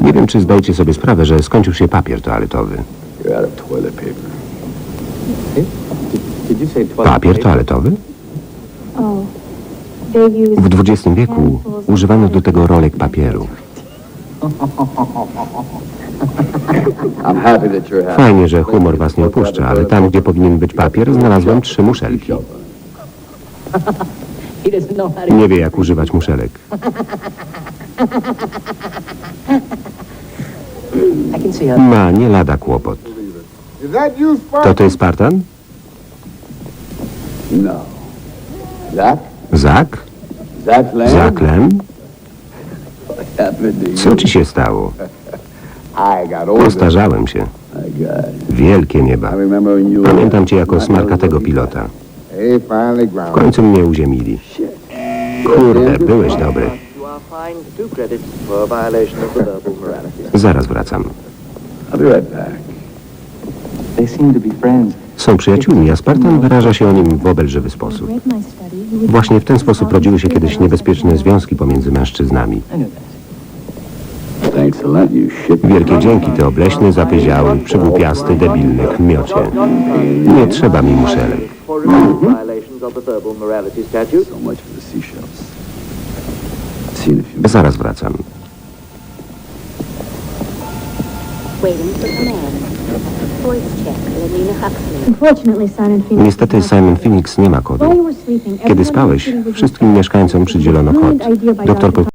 Nie wiem, czy zdajecie sobie sprawę, że skończył się papier toaletowy. Papier toaletowy? Oh. W XX wieku używano do tego rolek papieru. Fajnie, że humor was nie opuszcza, ale tam, gdzie powinien być papier, znalazłem trzy muszelki. Nie wie, jak używać muszelek. Ma nie lada kłopot. To ty, Spartan? No. Zak? Zach Lamb? Zak Lem? Happened to you. Co ci się stało? Postarzałem się. Wielkie nieba. Pamiętam cię jako smarkatego pilota. W końcu mnie uziemili. Kurde, byłeś dobry. You are fined two credits for violation of the verbal morality. Zaraz wracam. I'll be right back. They seem to be friends. Są przyjaciółmi, a Spartan wyraża się o nim w obelżywy sposób. Właśnie w ten sposób rodziły się kiedyś niebezpieczne związki pomiędzy mężczyznami. Wielkie dzięki, ty obleśny, zapyziały, przygłupiasty, debilny kmiocie. Nie trzeba mi muszelek. Few. Zaraz wracam. Niestety Simon Phoenix nie ma kodu. Kiedy spałeś, wszystkim mieszkańcom przydzielono kod. Doktor